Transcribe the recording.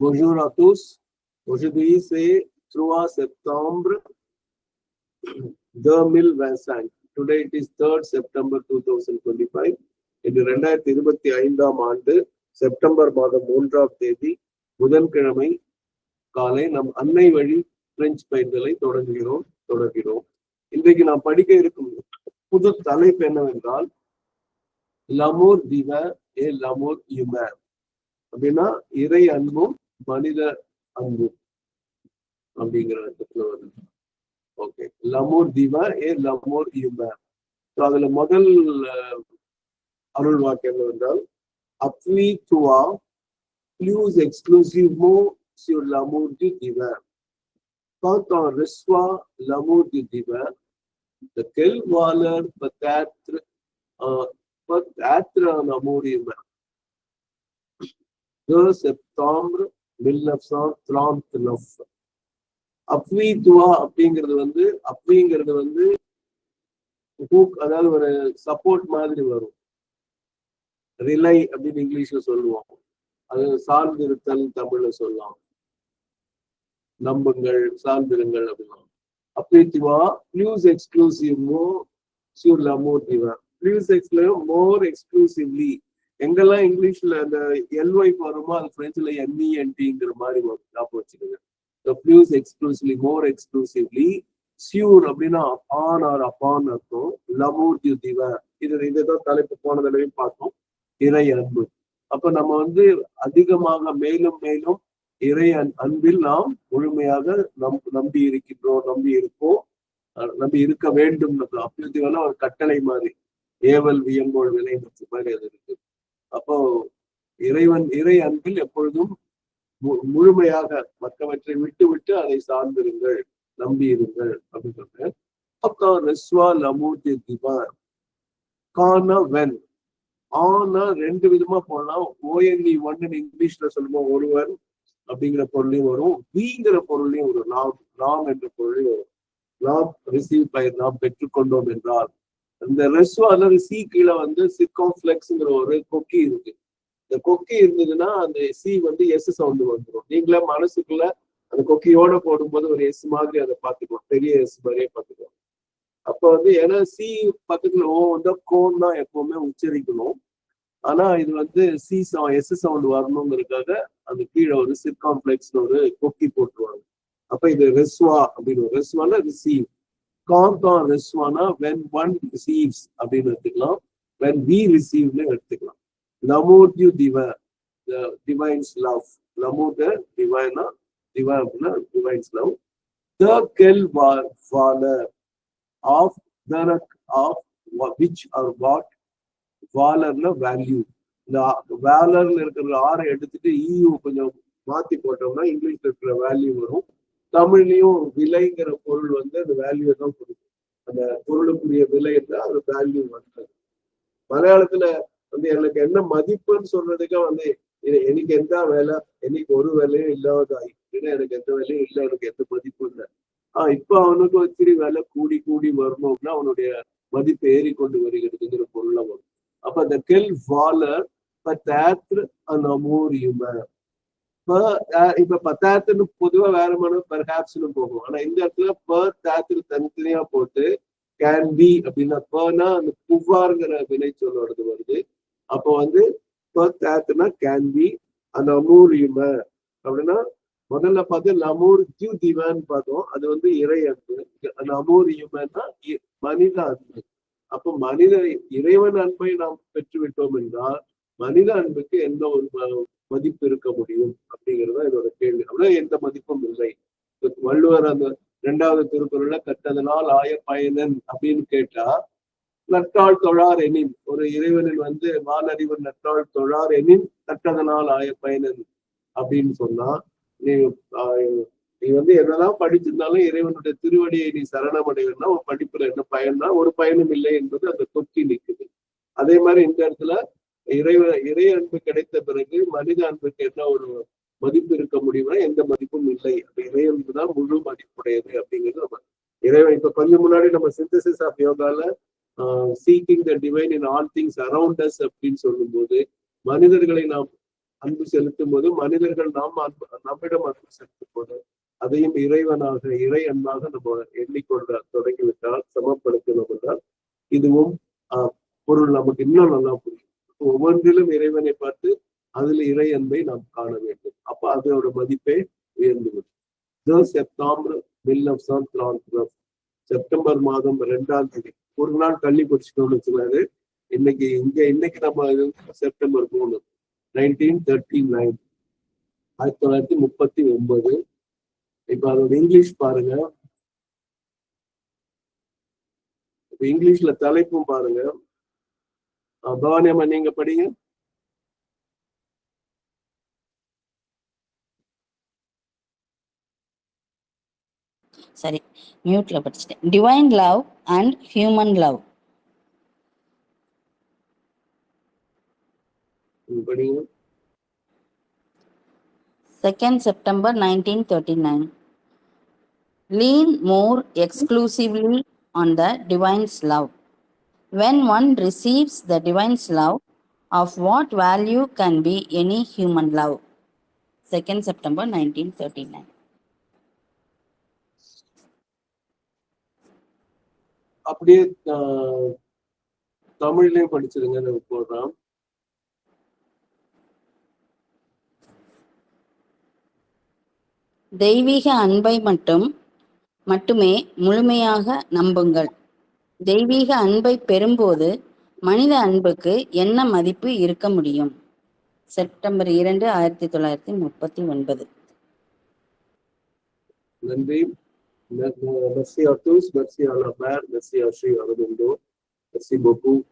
Bonjour à tous. Aujourd'hui, c'est 3 septembre 2025. Today it is 3rd September 2025. இன்று ரெண்டாயிரத்தி இருபத்தி ஐந்தாம் ஆண்டு செப்டம்பர் மாதம் மூன்றாம் தேதி புதன்கிழமை காலை நம் அன்னை வழி பிரெஞ்சு பயிர்களை தொடங்குகிறோம் தொடர்கிறோம் இன்றைக்கு நாம் படிக்க இருக்கும் புது தலைப்பு என்னவென்றால் லமோர் திவ ஏ லமோர் யும அப்படின்னா இறை அன்பும் மனித அன்பும் அப்படிங்கிற இடத்துல வருது ஓகே லமோர் திவ ஏ லமோர் யும அதுல முதல் அஹ், அருள் வாக்கியம் என்றால் அப்பி துவா plus exclusivement sur l'amour du divin. Quand on reçoit l'amour du divin, de quelle valeur peut être, euh, peut être un amour humain 2 septembre 1939. அப்வி துவா அப்படிங்கிறது வந்து அப்விங்கிறது வந்து ஹூக் அதாவது ஒரு சப்போர்ட் மாதிரி வரும். ரிலை அப்படின்னு இங்கிலீஷ்ல சொல்லுவோம் அது சார்ந்திருத்தல் தமிழ்ல சொல்லலாம். நம்புங்கள் சார்ந்திருங்கள் அப்படின்னா அப்ரீத்திவா பிளூஸ் எக்ஸ்க்ளூசிவ் மோ சூர் லமோர் திவா பிளூஸ் எக்ஸ்க்ளூ மோர் எக்ஸ்க்ளூசிவ்லி எங்கெல்லாம் இங்கிலீஷ்ல அந்த எல்ஒய் வருமோ அது பிரெஞ்சுல என்இஎன்டிங்கிற மாதிரி வரும். ஞாபகம் வச்சுக்கோங்க. எக்ஸ்க்ளூசிவ்லி மோர் எக்ஸ்க்ளூசிவ்லி சியூர் அப்படின்னா அப்பான் ஆர் அப்பான் அர்த்தம். லவோர் யூ திவ இது இதுதான் தலைப்பு போன தடவையும் பார்த்தோம். இறை அன்பு. அப்ப நம்ம வந்து அதிகமாக மேலும் மேலும் இறை அன்பில் நாம் முழுமையாக நம் நம்பி இருக்கின்றோம் நம்பி இருக்கோம் நம்பி இருக்க வேண்டும். அப்படி ஒரு கட்டளை மாதிரி. ஏவல் வியங்கோள் விலை மாதிரி அது இருக்கு. அப்போ இறைவன் இறை அன்பில் எப்பொழுதும் மு- முழுமையாக மற்றவற்றை விட்டு விட்டு அதை சார்ந்திருங்கள் நம்பி இருங்கள் அப்படின்னு சொல்றேன் அப்போ ரெஸ்வா லமூதி திவார் கான வென் ஆனா ரெண்டு விதமா போடலாம். ஓஎன்இ ஒன்னு இங்கிலீஷ்ல சொல்லுவோம் ஒருவர் அப்படிங்கிற பொருளையும் வரும். விங்கிற பொருளையும் வரும். நாம் நாம் என்ற பொருளையும் வரும். நாம் ரிசீவ் பை நாம் பெற்றுக்கொண்டோம் என்றால் இந்த ரெஸ்வா அல்லது சி கீழே வந்து சிக்காம்ஃபிளெக்ஸ்ங்கிற ஒரு கொக்கி இருக்கு. இந்த கொக்கி இருந்ததுன்னா அந்த சி வந்து எஸ் சவுண்டு வந்துடும் நீங்களே மனசுக்குள்ள அந்த கொக்கியோட போடும்போது ஒரு எஸ் மாதிரி அதை பார்த்துக்கலாம். பெரிய எஸ் மாதிரியே பார்த்துக்கலாம். அப்ப வந்து ஏன்னா சி பக்கத்துல ஓ வந்து கோன் தான் எப்பவுமே உச்சரிக்கணும். ஆனா இது வந்து சி எஸ் சவுண்ட் வரணுங்கிறதுக்காக அந்த கீழே ஒரு சிர்காம்ப்ளெக்ஸ்னு ஒரு கொக்கி போட்டுருவாங்க. அப்ப இது ரெஸ்வா அப்படின்னு ரெஸ்வானா ரிசீவ் காந்தா ரெஸ்வானா வென் ஒன் ரிசீவ்ஸ் அப்படின்னு எடுத்துக்கலாம். வென் வி ரிசீவ்னு எடுத்துக்கலாம். லமோட்யூ திவ டிவைன்ஸ் லவ் லமோட டிவைனா திவ அப்படின்னா டிவைன்ஸ் லவ் த கெல் வார் ஃபாலர் ஆஃப் தரக் ஆஃப் விச் ஆர் வாட் வாலர்ல வேல்யூ இந்த வேலர்ல இருக்கிற ஆரை எடுத்துட்டு இயூ கொஞ்சம் மாத்தி போட்டோம்னா இங்கிலீஷ்ல இருக்கிற வேல்யூ வரும். தமிழ்லயும் விலைங்கிற பொருள் வந்து அந்த வேல்யூ தான் கொடுக்கும். அந்த பொருளுக்குரிய விலை தான் அது வேல்யூ வந்தது மலையாளத்துல வந்து எனக்கு என்ன மதிப்புன்னு சொல்றதுக்கு வந்து எனக்கு எந்த வேலை எனக்கு ஒரு வேலையும் இல்லாதாய் ஏன்னா எனக்கு எந்த வேலையும் இல்லை எனக்கு எந்த மதிப்பும் இல்லை. ஆஹ் இப்ப அவனுக்கு ஒரு வேலை கூடி கூடி வரணும்னா அவனுடைய மதிப்பு ஏறி கொண்டு வருகிறதுங்கிற பொருளை வரும். அப்ப அந்த கெல் வாலர் பத்தாத்ரு அந்த பர் இப்ப பத்தாயிரத்துன்னு பொதுவா வேற மனு பெர்ஹாப்ஸ்னு போகும். ஆனா இந்த இடத்துல பர் தாத்துல தனித்தனியா போட்டு கேன் பி அப்படின்னா பர்னா அந்த புவாருங்கிற வினை சொல்லோடது வருது. அப்போ வந்து பர் தாத்துனா கேன் பி அந்த அமூர் அப்படின்னா முதல்ல பார்த்து லமூர் ஜூ திவான்னு பார்த்தோம். அது வந்து இறை அன்பு. அந்த அமூர் ஹியூமன்னா மனித அன்பு. அப்போ மனித இறைவன் அன்பை நாம் பெற்றுவிட்டோம் என்றால் மனித அன்புக்கு எந்த ஒரு மதிப்பு இருக்க முடியும் அப்படிங்கிறது தான் இதோட கேள்வி. அப்படின்னா எந்த மதிப்பும் இல்லை. வள்ளுவர் அந்த இரண்டாவது திருக்குறள்ல கட்டதனால் ஆய பயனன் அப்படின்னு கேட்டா நற்றாள் தொழார் எனின் ஒரு இறைவனின் வந்து வானறிவன் நற்றாள் தொழார் எனின் கட்டதனால் ஆய பயனன் அப்படின்னு சொன்னா நீ நீ வந்து என்னதான் படிச்சிருந்தாலும் இறைவனுடைய திருவடியை நீ சரணமடைவன்னா ஒரு படிப்புல என்ன பயன்னா ஒரு பயனும் இல்லை என்பது அந்த தொக்கி நிற்குது அதே மாதிரி இந்த இடத்துல இறைவ இறை அன்பு கிடைத்த பிறகு மனித அன்புக்கு என்ன ஒரு மதிப்பு இருக்க முடியும்னா எந்த மதிப்பும் இல்லை. அப்ப இறை அன்பு தான் முழு மதிப்புடையது அப்படிங்கிறது நம்ம இறைவன் இப்ப கொஞ்சம் முன்னாடி நம்ம synthesis of யோகால seeking the divine in all things around us அப்படின்னு சொல்லும்போது மனிதர்களை நாம் அன்பு செலுத்தும் போது மனிதர்கள் நாம் அன்பு நம்மிடம் அன்பு செலுத்தும் போது அதையும் இறைவனாக இறை அன்பாக நம்ம எண்ணிக்கொள்ள தொடங்கிவிட்டால் சமப்படுத்தினோம் என்றால் இதுவும் பொருள் நமக்கு இன்னும் நல்லா புரியும். ஒவ்வொன்றிலும் இறைவனை பார்த்து அதில் இறை அன்பை நாம் காண வேண்டும். அப்ப அதோட மதிப்பே உயர்ந்து விடும். செப்டம்பர் செப்டம்பர் மாதம் ரெண்டாம் தேதி. ஒரு நாள் தள்ளி பிடிச்சிட்டோம்னு வச்சுக்கலாரு இன்னைக்கு இங்க இன்னைக்கு நம்ம செப்டம்பர் மூணு நைன்டீன் தேர்ட்டி நைன் ஆயிரத்தி தொள்ளாயிரத்தி முப்பத்தி ஒன்பது. இப்ப அதோட இங்கிலீஷ் பாருங்க. இப்ப இங்கிலீஷ்ல தலைப்பும் பாருங்க. பவானி அம்மா நீங்க படிங்க. சரி மியூட்ல படிச்சிட்டேன். Divine love and human love second September nineteen thirty nine lean more exclusively on the divine's love. When one receives the divine's love, of what value can be any human love? 2nd September 1939. அப்படியே தமிழ்லயும் படிச்சிருங்க இந்த program தெய்வீக அன்பை மட்டும் மட்டுமே முழுமையாக நம்புங்கள் தெய்வீக அன்பை பெறும்போது மனித அன்புக்கு என்ன மதிப்பு இருக்க முடியும்? செப்டம்பர் இரண்டு ஆயிரத்தி தொள்ளாயிரத்தி முப்பத்தி ஒன்பது. நன்றி. மெர்சி ஆர் டூஸ். மெர்சி ஆ la மெர்சி ஆர் ஸ்ரீ அரவிந்தோ. மெர்சி beaucoup